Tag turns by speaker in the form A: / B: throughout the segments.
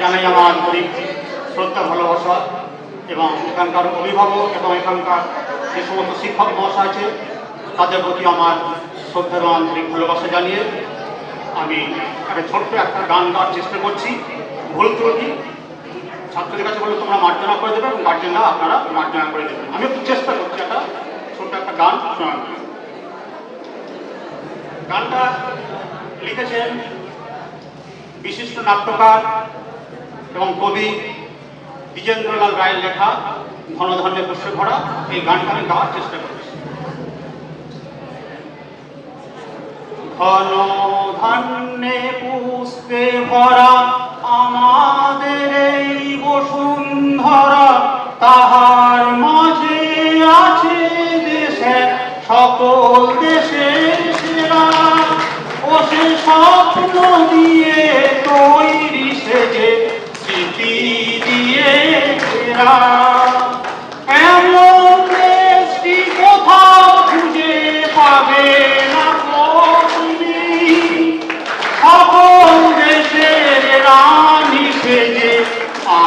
A: জানাই আমার আন্তরিক শ্রদ্ধা, ভালোবাসা এবং এখানকার অভিভাবক এবং এখানকার যে সমস্ত শিক্ষক মহাশয় আছে, তাদের প্রতি আমার শ্রদ্ধা এবং আন্তরিক ভালোবাসা জানিয়ে আমি একটা ছোট্ট একটা গান গাওয়ার চেষ্টা করছি ভুল ত্রুটি, ছাত্রদের কাছে বলে তোমরা মার্জনা করে দেবে এবং গার্জেনরা আপনারা মার্জনা করে দেবেন আমি একটু চেষ্টা করছি একটা ছোট্ট একটা গান শোনার জন্য। গানটা লিখেছেন বিশিষ্ট নাট্যকার এবং কবি দ্বিজেন্দ্রলাল রায়ের লেখা ধনধন্যে পুষ্পে ভরা এই গানটা আমি গাওয়ার চেষ্টা করছি। ঘন ধান্যে পুষ্পে ভরা আমাদের এই বসুন্ধরা, তাহার মাঝে আছে দেশের সকল দেশের সেরা। ও সে স্বপ্ন দিয়ে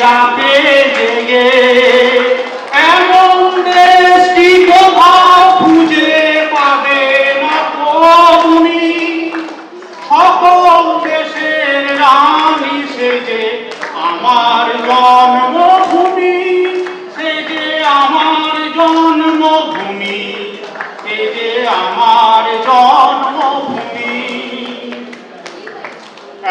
A: Yeah.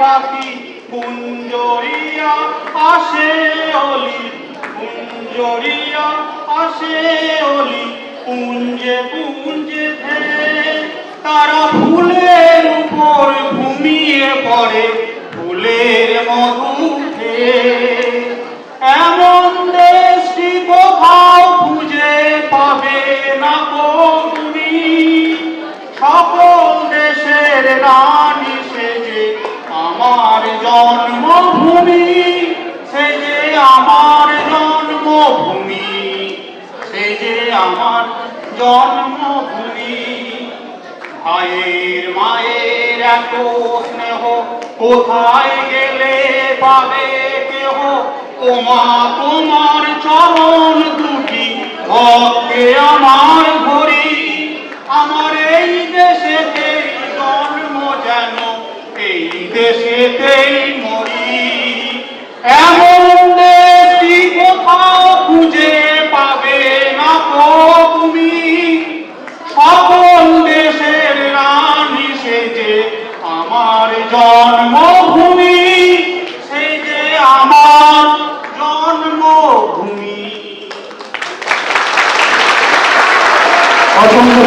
A: পাখি কুঞ্জরিয়া আসে অলি, কুঞ্জরিয়া আসে অলি কুঞ্জে কুঞ্জে ধে তারা ফুলের উপর ঘুমিয়ে পড়ে, ফুলের মধু আমার জন্মভূমি। ভাইয়ের মায়ের এত স্নেহ, কোথায় গেলে পাবে কেহ? ওমা, তোমার চরণ দুটি, ভক্তে আমার ঘড়ি আমার এই দেশেতেই জন্ম যেন, এই দেশেতেই মরি। এমন